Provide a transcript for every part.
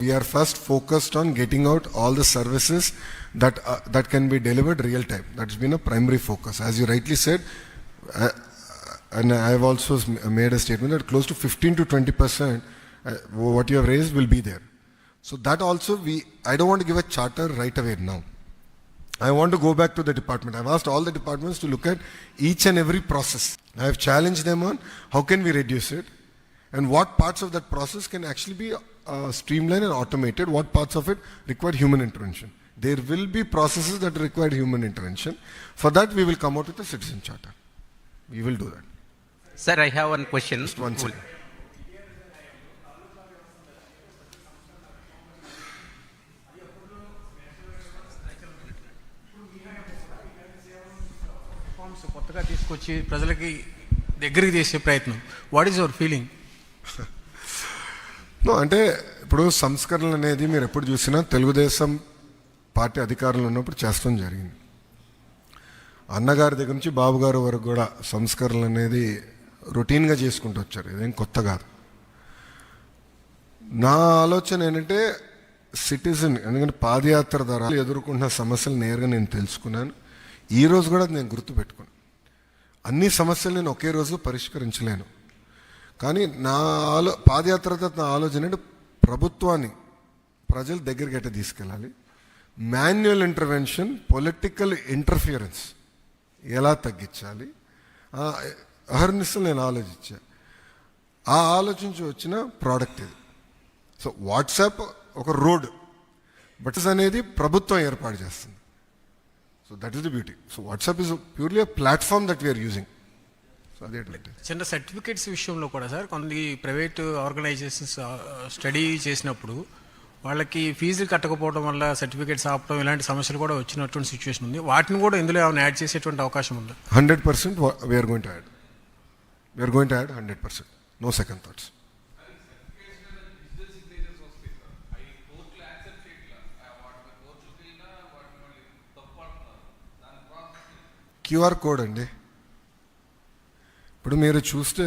We are first focused on getting out all the services that uh, that can be delivered real time. That's been a primary focus. As you rightly said, uh, and I have also made a statement that close to 15 to 20 percent uh, what you have raised will be there. So that also we I don't want to give a charter right away now. I want to go back to the department. I've asked all the departments to look at each and every process. I have challenged them on how can we reduce it and what parts of that process can actually be uh, streamlined and automated, what parts of it require human intervention. There will be processes that require human intervention. For that, we will come out with a citizen charter. We will do that. Sir, I have one question. Just one second. Reforms కొత్తగా తీసుకొచ్చి ప్రజలకి దగ్గరికి చేసే ప్రయత్నం what is your feeling no అంటే ఇప్పుడు సంస్కరణలు అనేది మీరు ఎప్పుడు చూసినా తెలుగుదేశం పార్టీ అధికారంలో ఉన్నప్పుడు చేస్తాం జరిగింది. అన్నగారి దగ్గర నుంచి బాబుగారు వరకు కూడా సంస్కరణలు అనేది రొటీన్గా చేసుకుంటూ వచ్చారు. ఇదేం కొత్త కాదు. నా ఆలోచన ఏంటంటే సిటిజన్ ఎందుకంటే పాదయాత్ర ద్వారా ఎదుర్కొంటున్న సమస్యలు నేరుగా నేను తెలుసుకున్నాను. ఈ రోజు కూడా నేను గుర్తుపెట్టుకున్నాను. అన్ని సమస్యలు నేను ఒకే రోజు పరిష్కరించలేను. కానీ నా ఆలో పాదయాత్ర తర్వాత నా ఆలోచన అంటే ప్రభుత్వాన్ని ప్రజల దగ్గరికి ఎట్లా తీసుకెళ్ళాలి. మాన్యువల్ ఇంటర్వెన్షన్ పొలిటికల్ ఇంటర్ఫియరెన్స్ ఎలా తగ్గించాలి? ఆ అహర్నిశలు నేను ఆలోచించా. ఆ ఆలోచించి వచ్చిన ప్రోడక్ట్ ఇది. సో వాట్సాప్ ఒక రోడ్. బట్స్ అనేది ప్రభుత్వం ఏర్పాటు చేస్తుంది. So that is the beauty. So WhatsApp is purely platform that we're using. So అదేంటంటే చిన్న సర్టిఫికేట్స్ విషయంలో కూడా సార్ కొన్ని ప్రైవేట్ ఆర్గనైజేషన్స్ స్టడీ చేసినప్పుడు వాళ్ళకి ఫీజులు కట్టకపోవడం వల్ల సర్టిఫికేట్స్ ఆపడం ఇలాంటి సమస్యలు కూడా వచ్చినటువంటి సిచ్యువేషన్ ఉంది. వాటిని కూడా ఇందులో ఏమైనా యాడ్ చేసేటువంటి అవకాశం ఉందా? Hundred percent we're going to add we're going to add hundred percent no second thoughts QR code అండి. ఇప్పుడు మీరు చూస్తే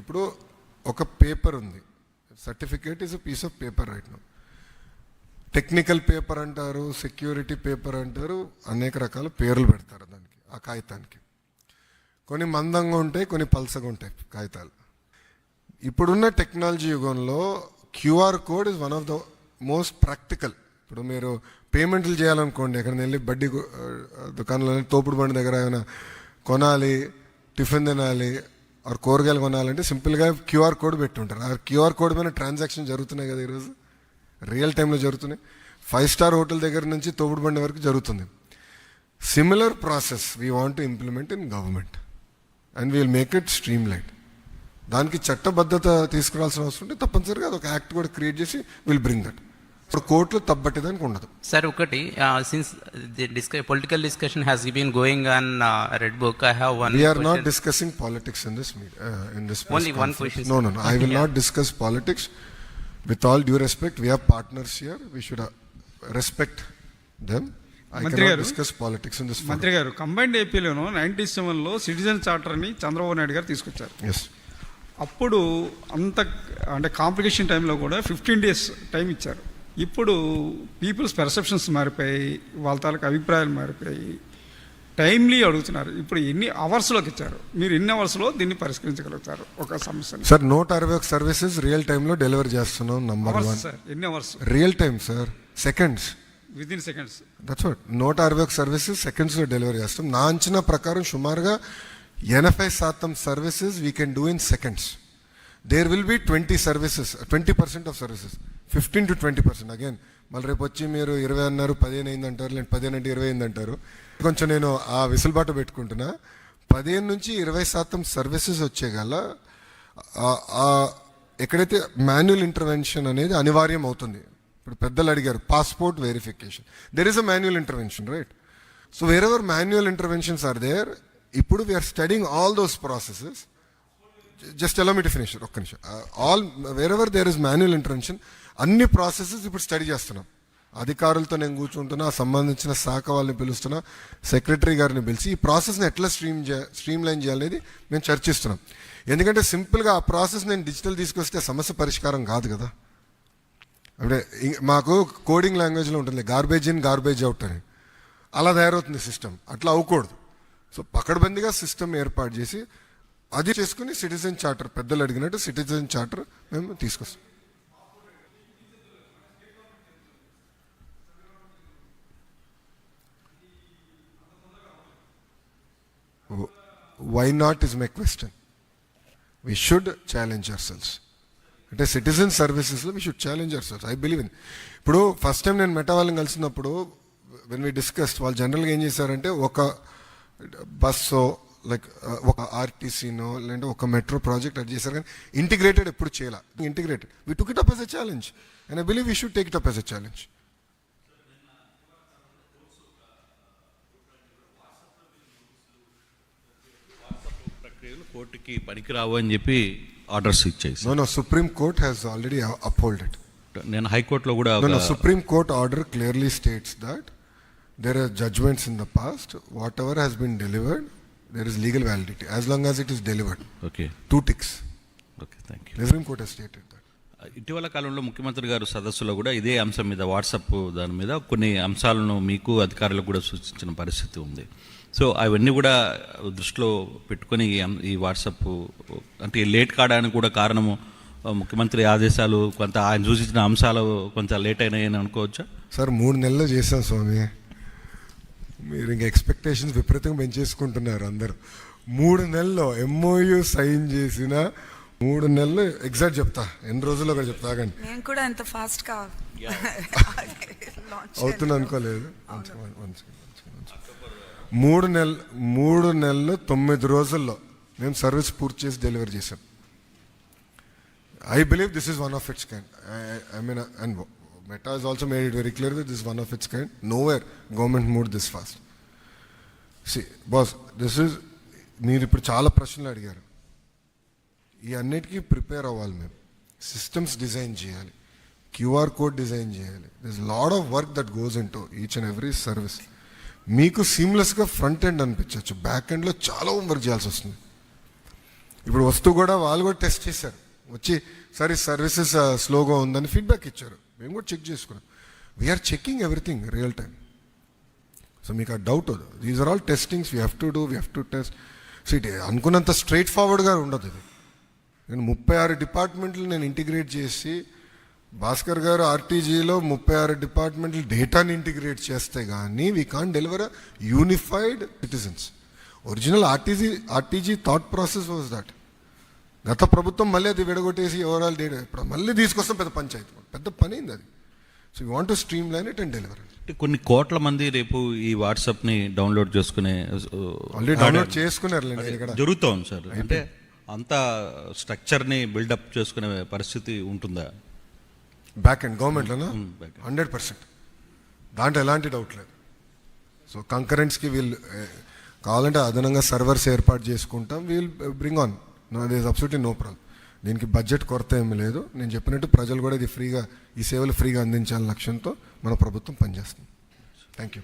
ఇప్పుడు ఒక పేపర్ ఉంది. Certificate is a piece of paper right no technical paper అంటారు సెక్యూరిటీ పేపర్ అంటారు అనేక రకాల పేర్లు పెడతారు దానికి ఆ కాగితానికి. కొన్ని మందంగా ఉంటాయి కొన్ని పల్సగా ఉంటాయి కాగితాలు. ఇప్పుడున్న టెక్నాలజీ యుగంలో QR code is one of the most practical ఇప్పుడు మీరు పేమెంట్లు చేయాలనుకోండి ఎక్కడ వెళ్ళి బడ్డీ దుకాణంలో తోపుడు బండి దగ్గర ఏమైనా కొనాలి టిఫిన్ తినాలి ఆర్ కూరగాయలు కొనాలంటే సింపుల్గా క్యూఆర్ కోడ్ పెట్టుంటారు. ఆ క్యూఆర్ కోడ్ పైన ట్రాన్సాక్షన్ జరుగుతున్నాయి కదా ఈరోజు? రియల్ టైంలో జరుగుతున్నాయి. ఫైవ్ స్టార్ హోటల్ దగ్గర నుంచి తోపుడు బండి వరకు జరుగుతుంది. Similar process we want to implement in government and we'll make it streamline దానికి చట్టబద్ధత తీసుకురావాల్సిన అవసరం ఉంటే తప్పనిసరిగా అదొక యాక్ట్ కూడా క్రియేట్ చేసి విల్ బ్రింగ్ దట్ ఇప్పుడు కోర్టులు తప్పట్టేదానికి ఉండదు. సార్ ఒకటి since political discussion has been going on red book I have one are not discussing politics in this meet in this one no no I will not discuss politics with all due respect we have partners here we should respect them మంత్రి గారు politics in మంత్రి గారు combined ఏపీలోను ninety సెవెన్లో citizen చార్టర్ని చంద్రబాబు నాయుడు గారు తీసుకొచ్చారు. Yes అప్పుడు అంత అంటే కాంప్లికేషన్ టైంలో కూడా ఫిఫ్టీన్ డేస్ టైం ఇచ్చారు. ఇప్పుడు పీపుల్స్ పర్సెప్షన్స్ మారిపోయాయి వాళ్ళ తాలూకు అభిప్రాయాలు మారిపోయాయి. టైమ్లీ అడుగుతున్నారు. ఇప్పుడు ఎన్ని అవర్స్లోకి ఇచ్చారు? మీరు ఎన్ని అవర్స్లో దీన్ని పరిష్కరించగలుగుతారు? ఒక సమస్యని. సార్ నూట అరవై ఒక సర్వీసెస్ రియల్ టైంలో డెలివరీ చేస్తున్నాం నంబర్ వన్ సార్ ఎన్ని hours real time sir seconds within seconds that's what నూట అరవై ఒక సర్వీసెస్ సెకండ్స్లో డెలివరీ చేస్తాం నా అంచనా ప్రకారం సుమారుగా ఎనభై శాతం services we can do in seconds there will be twenty services twenty percent of services fifteen to twenty percent again మళ్ళీ రేపు వచ్చి మీరు ఇరవై అన్నారు పదిహేను అయింది అంటారు లేదంటే పదిహేను అంటే ఇరవై అయింది అంటారు. కొంచెం నేను ఆ విసులుబాటు పెట్టుకుంటున్నా. పదిహేను నుంచి ఇరవై శాతం సర్వీసెస్ వచ్చేగల ఎక్కడైతే మాన్యువల్ ఇంటర్వెన్షన్ అనేది అనివార్యం అవుతుంది. ఇప్పుడు పెద్దలు అడిగారు passport verification there is a manual intervention right so wherever manual interventions are there ఇప్పుడు we're studying all those processes just ఎలా మీ ఫినిష్ ఒక్క నిమిషం. All wherever there is manual intervention అన్ని ప్రాసెసెస్ ఇప్పుడు స్టడీ చేస్తున్నాం. అధికారులతో నేను కూర్చుంటున్నా సంబంధించిన శాఖ వాళ్ళని పిలుస్తున్నా సెక్రటరీ గారిని పిలిచి ఈ ప్రాసెస్ని ఎట్లా స్ట్రీమ్ చే స్ట్రీమ్ లైన్ చేయాలనేది మేము చర్చిస్తున్నాం. ఎందుకంటే సింపుల్గా ఆ ప్రాసెస్ నేను డిజిటల్ తీసుకొస్తే సమస్య పరిష్కారం కాదు కదా. అంటే మాకు కోడింగ్ లాంగ్వేజ్లో ఉంటుంది గార్బేజ్ ఇన్ గార్బేజ్ అవుట్ అని. అలా తయారవుతుంది సిస్టమ్ అట్లా అవ్వకూడదు. సో పకడ్బందీగా సిస్టమ్ ఏర్పాటు చేసి అది చేసుకుని సిటిజన్ చార్టర్ పెద్దలు అడిగినట్టు సిటిజన్ చార్టర్ మేము తీసుకొస్తాం. Why not is my question we should challenge ourselves అంటే సిటిజన్ సర్వీసెస్లో we should challenge ourselves I believe in ఇప్పుడు ఫస్ట్ టైం నేను మెటా వాళ్ళని కలిసినప్పుడు వెన్ వీ డిస్కస్డ్ వాళ్ళు జనరల్గా ఏం చేశారంటే ఒక బస్సో లైక్ ఒక ఆర్టీసీనో లేదంటే ఒక మెట్రో ప్రాజెక్ట్ అది చేశారు కానీ ఇంటిగ్రేటెడ్ ఎప్పుడు చేయాల. Integrated. We took it up as a challenge and I believe we should take it up as a challenge కోర్టుకి పనికిరావు అని చెప్పి ఆర్డర్స్ ఇచ్చేసి. No no supreme court has already upholded నేను హైకోర్టులో కూడా no, Supreme Court order clearly states that there are judgments in the past, whatever has been delivered, there is legal validity, as long as it is delivered. Okay Two ticks. Okay thank you The Supreme Court has stated that. ఇటీవల కాలంలో ముఖ్యమంత్రి గారు సదస్సులో కూడా ఇదే అంశం మీద WhatsApp దాని మీద కొన్ని అంశాలను మీకు అధికారులకు కూడా సూచించిన పరిస్థితి ఉంది సో అవన్నీ కూడా దృష్టిలో పెట్టుకొని ఈ వాట్సాప్ అంటే లేట్ కావడానికి కూడా కారణము ముఖ్యమంత్రి ఆదేశాలు కొంత ఆయన సూచించిన అంశాలు కొంత లేట్ అయినాయని అనుకోవచ్చా సార్ మూడు నెలలు చేశాం స్వామి మీరు ఇంక ఎక్స్పెక్టేషన్స్ విపరీతంగా పెంచేసుకుంటున్నారు అందరు. మూడు నెలల్లో ఎంఓయు సైన్ చేసిన మూడు నెలలు ఎగ్జాక్ట్ చెప్తా. ఎన్ని రోజుల్లో కూడా చెప్తా కానీ నేను కూడా ఎంత ఫాస్ట్ అవుతుంది. అనుకోలేదు. మూడు నెలలు మూడు నెలలు తొమ్మిది రోజుల్లో మేము సర్వీస్ పూర్తి చేసి డెలివరీ చేసాం I believe this is one of its kind I mean and Meta is also made it very clear that this one of its kind nowhere government moved this fast C బాస్ this is మీరు ఇప్పుడు చాలా ప్రశ్నలు అడిగారు. ఈ అన్నిటికీ prepare అవ్వాలి మేము. సిస్టమ్స్ డిజైన్ చేయాలి. క్యూఆర్ కోడ్ డిజైన్ చేయాలి. This load of work that goes into each and every service మీకు సీమ్లెస్గా ఫ్రంట్ ఎండ్ అనిపించవచ్చు. బ్యాక్ ఎండ్లో చాలా వర్క్ చేయాల్సి వస్తుంది. ఇప్పుడు వస్తువు కూడా వాళ్ళు కూడా టెస్ట్ చేశారు. వచ్చి సరే సర్వీసెస్ స్లోగా ఉందని ఫీడ్బ్యాక్ ఇచ్చారు. మేము కూడా చెక్ చేసుకున్నాం. We're checking everything real time so మీకు ఆ డౌట్ వద్దు. These are all testings we have to do we have to test so it అనుకున్నంత స్ట్రైట్ ఫార్వర్డ్గా ఉండదు ఇది. నేను ముప్పై ఆరు డిపార్ట్మెంట్లు నేను ఇంటిగ్రేట్ చేసి భాస్కర్ గారు ఆర్టీజీలో ముప్పై ఆరు డిపార్ట్మెంట్లు డేటాని ఇంటిగ్రేట్ చేస్తే కానీ we can deliver unified citizens original RTG RTG thought process was that గత ప్రభుత్వం మళ్ళీ అది విడగొట్టేసి ఓవరాల్ డేటా ఇప్పుడు మళ్ళీ తీసుకొస్తాం పెద్ద పంచాయతీ. పెద్ద పని అయింది అది. So you want to streamline it and deliver కొన్ని కోట్ల మంది రేపు ఈ వాట్సాప్ని డౌన్లోడ్ చేసుకునే ఆల్రెడీ డౌన్లోడ్ ఇక్కడ. జరుగుతోంది సార్. అంటే అంత స్ట్రక్చర్ని బిల్డప్ చేసుకునే పరిస్థితి ఉంటుందా? Back and గవర్నమెంట్లోనా. Hundred percent. దాంట్లో ఎలాంటి డౌట్ లేదు. సో కంకరెంట్స్కి వీళ్ళు కావాలంటే అదనంగా సర్వర్స్ ఏర్పాటు చేసుకుంటాం we'll bring on no this absolutely no problem దీనికి బడ్జెట్ కొరత ఏమి లేదు నేను చెప్పినట్టు ప్రజలు కూడా ఇది ఫ్రీగా ఈ సేవలు ఫ్రీగా అందించాలనే లక్ష్యంతో మన ప్రభుత్వం పనిచేస్తుంది thank you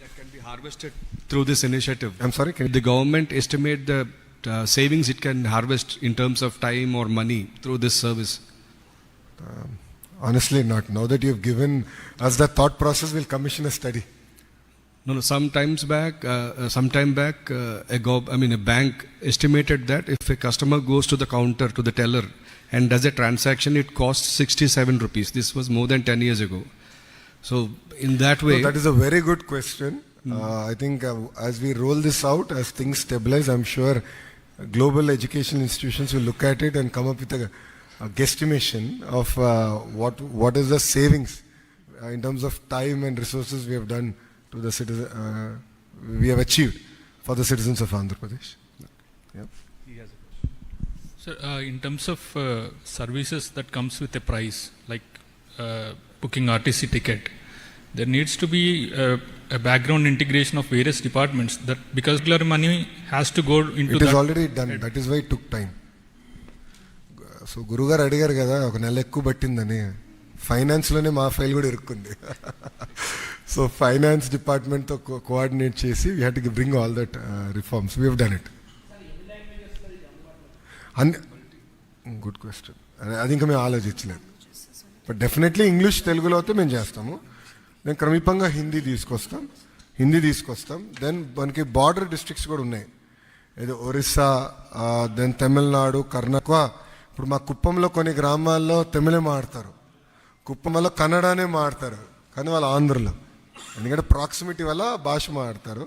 that can harvested through this initiative. I'm sorry can The government estimate the uh, savings it can harvest in terms of time or money through this service. Honestly not now that you've given us the thought process will commission a study No, no. Some times back, uh, uh, some time back, uh, a gov- I mean, a bank estimated that if a customer goes to the counter to the teller and does a transaction, it costs sixty-seven rupees. This was more than ten years ago. So, in that way, No, that is a very good question. Uh, I think uh, as we roll this out, as things stabilize, I'm sure global educational institutions will look at it and come up with a, a guesstimation of uh, what what is the savings uh, in terms of time and resources we have done to the citizen uh, we have achieved for the citizens of Andhra Pradesh. Yeah. Sir, uh, in terms of uh, services that comes with a price, like uh, booking RTC ticket, there needs to be uh, a background integration of various departments. That because particular money has to go into It is that. already done. That is why it took time. So గురుగారు అడిగారు కదా ఒక నెల ఎక్కువ పట్టిందని ఫైనాన్స్లోనే మా file కూడా ఇరుక్కుంది. So finance డిపార్ట్మెంట్తో కోఆర్డినేట్ చేసి we have to bring all that reforms we have done it అన్ని గుడ్ క్వశ్చన్ అది- అది ఇంకా మేము ఆలోచించలేదు. బట్ డెఫినెట్లీ ఇంగ్లీష్ తెలుగులో అయితే మేము చేస్తాము. నేను క్రమీపంగా హిందీ తీసుకొస్తాం. హిందీ తీసుకొస్తాం. దెన్ మనకి బార్డర్ డిస్ట్రిక్ట్స్ కూడా ఉన్నాయి. ఏదో ఒరిస్సా uh, దెన్ తమిళనాడు కర్ణాటక. ఇప్పుడు మా కుప్పంలో కొన్ని గ్రామాల్లో తమిళం ఆడతారు. కుప్పంలో కన్నడనే మాడతారు కానీ వాళ్ళు ఆంధ్రలో. ఎందుకంటే ప్రాక్సిమిటీ వల్ల భాష మాడతారు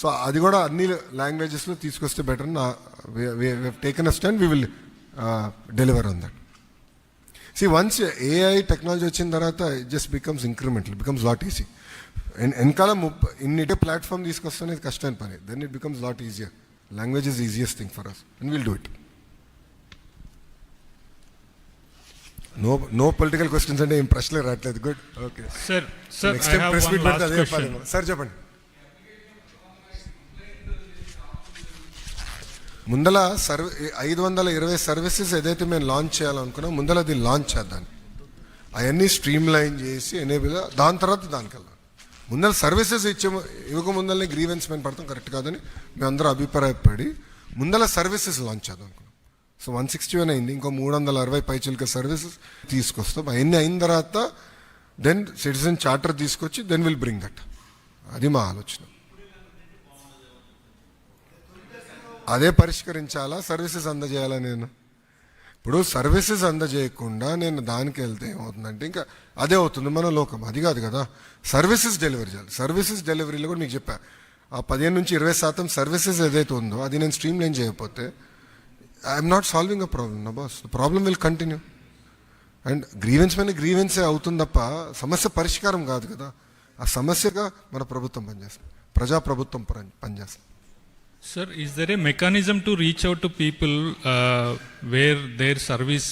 సో అది కూడా అన్ని లాంగ్వేజెస్లో తీసుకొస్తే బెటర్ నా taken a stand we will deliver on that see once AI technology వచ్చిన తర్వాత it just becomes incremental becomes lot easy వెనకాల ముప్పై ఇన్నిటే ప్లాట్ఫామ్ తీసుకొస్తేనే కష్టమైన పని. Then it becomes lot easier language is thing for us and will do it no no political questions అంటే ఏం ప్రశ్నలు రావట్లేదు. Good okay Sir, sir, next time press meet పెడితే అదే. చెప్పాలి. సార్ చెప్పండి. ముందల సర్వ ఐదు వందల ఇరవై సర్వీసెస్ ఏదైతే మేము లాంచ్ చేయాలనుకున్నాం ముందల అది లాంచ్ చేద్దాం. అవన్నీ స్ట్రీమ్ లైన్ చేసి ఎనేబుల్ దాని తర్వాత దానికి వెళ్దాం. ముందర సర్వీసెస్ ఇచ్చే ఇవ్వక ముందరనే గ్రీవెన్స్ మేము పడతాం కరెక్ట్ కాదని మేమందరూ అభిప్రాయపడి ముందల సర్వీసెస్ లాంచ్ చేద్దాం సో వన్ సిక్స్టీ వన్ అయింది. ఇంకో మూడు వందల అరవై పైచిల్క సర్వీసెస్ తీసుకొస్తాం. అవన్నీ అయిన తర్వాత దెన్ సిటిజన్ చార్టర్ తీసుకొచ్చి దెన్ విల్ బ్రింగ్ దట్ అది మా ఆలోచన. అదే పరిష్కరించాలా? సర్వీసెస్ అందజేయాలా నేను? ఇప్పుడు సర్వీసెస్ అందజేయకుండా నేను దానికి వెళ్తే ఏమవుతుందంటే ఇంకా అదే అవుతుంది మన లోకం. అది కాదు కదా. సర్వీసెస్ డెలివరీ చేయాలి. సర్వీసెస్ డెలివరీలో కూడా మీకు చెప్పా. ఆ పదిహేను నుంచి ఇరవై శాతం సర్వీసెస్ ఏదైతే ఉందో అది నేను స్ట్రీమ్ లైన్ చేయకపోతే I'm not solving a problem నా boss problem will continue and grievance పైన గ్రీవెన్సే అవుతుంది తప్ప సమస్య పరిష్కారం కాదు కదా ఆ సమస్యగా మన ప్రభుత్వం పనిచేస్తుంది ప్రజాప్రభుత్వం పని- పనిచేస్తుంది Sir, is there a mechanism to reach out to people uh, where their service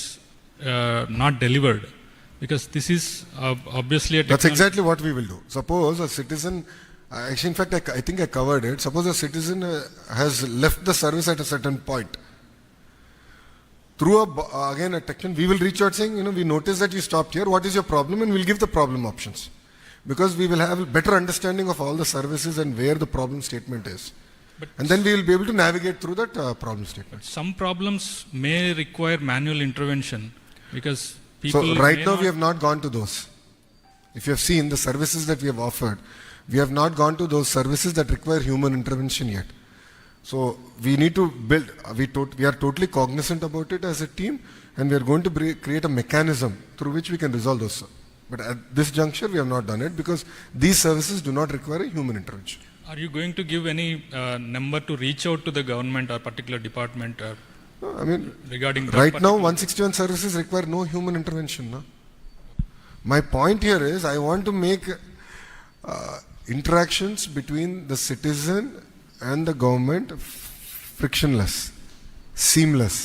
uh, not delivered? Because this is uh, obviously a That's technology- exactly what we will do. Suppose a citizen, uh, actually, in fact, I, I think I covered it. Suppose a citizen uh, has left the service at a certain point. Through a, uh, again, a technician, we will reach out saying, you know, we noticed that you stopped here. What is your problem? And we'll give the problem options. Because we will have a better understanding of all the services and where the problem statement is. But- and then we will be able to navigate through that uh, problem statement. some problems may require manual intervention because people. So right now we have not gone to those. If you have seen the services that we have offered, we have not gone to those services that require human intervention yet. So we need to build. We tot- we are totally cognizant about it as a team, and we are going to create a mechanism through which we can resolve those. But at this juncture, we have not done it because these services do not require a human intervention. Are you going to give any uh, number to reach out to the government or particular department uh, No, I mean, regarding right now 161 services require no human intervention no? my point here is i want to make uh, interactions between the citizen and the government frictionless seamless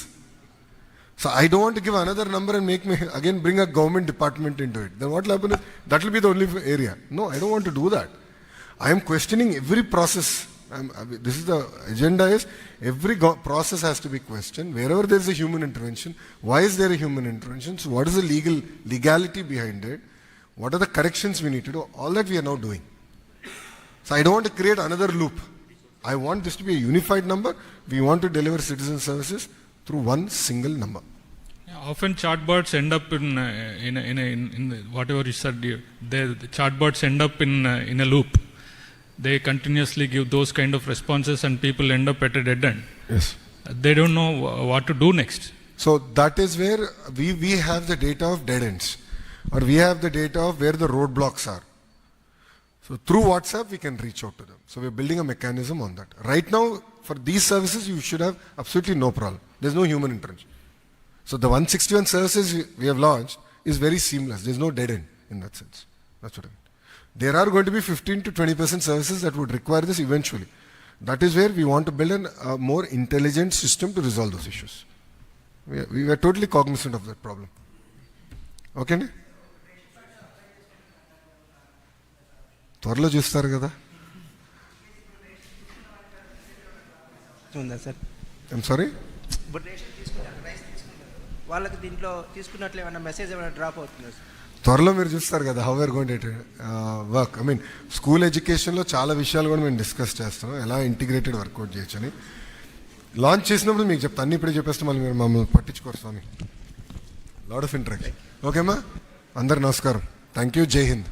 so i don't want to give another number and make me again bring a government department into it then what will happen is that will be the only area no i don't want to do that I am questioning every process. I'm, this is the agenda is every process has to be questioned. Wherever there is a human intervention, why is there a human intervention? So what is the legal legality behind it? What are the corrections we need to do? All that we are now doing. So I don't want to create another loop. I want this to be a unified number. We want to deliver citizen services through one single number. Yeah, Often chatbots end up in uh, in a, in, a, in, in the, whatever you said. You, they, the chatbots end up in uh, in a loop. They continuously give those kind of responses, and people end up at a dead end. Yes. They don't know what to do next. So that is where we, we have the data of dead ends or we have the data of where the roadblocks are. So through WhatsApp, we can reach out to them. So we're building a mechanism on that. Right now, for these services, you should have absolutely no problem. There's no human intervention. So the 161 services we- have launched is very seamless. There's no dead end in that sense. That's what I mean. There are going to be 15 to 20% services that would require this eventually. That is where we want to build an, a more intelligent system to resolve those issues. We are, we are totally cognizant of that problem. Okay త్వరలో చూస్తారు కదా. ఉందా sir. I'm sorry ఇప్పుడు ration తీసుకుంటారు rice తీసుకుంటారు. వాళ్ళకి దీంట్లో తీసుకున్నట్లు ఏమైనా మెసేజ్ ఏమైనా డ్రాప్ అవుతుందా సార్? త్వరలో మీరు చూస్తారు కదా how are going work I mean school ఎడ్యుకేషన్లో చాలా విషయాలు కూడా మేము డిస్కస్ చేస్తాం. ఎలా ఇంటిగ్రేటెడ్ వర్కౌట్ చేయొచ్చని లాంచ్ చేసినప్పుడు మీకు చెప్తాను అన్ని ఇప్పుడే చెప్పేస్తే మళ్ళీ మీరు మమ్మల్ని పట్టించుకోరు స్వామి. లాడ్ ఆఫ్ ఇంట్రాక్షన్ ఓకేమ్మా అందరు నమస్కారం. థ్యాంక్ యూ జై హింద్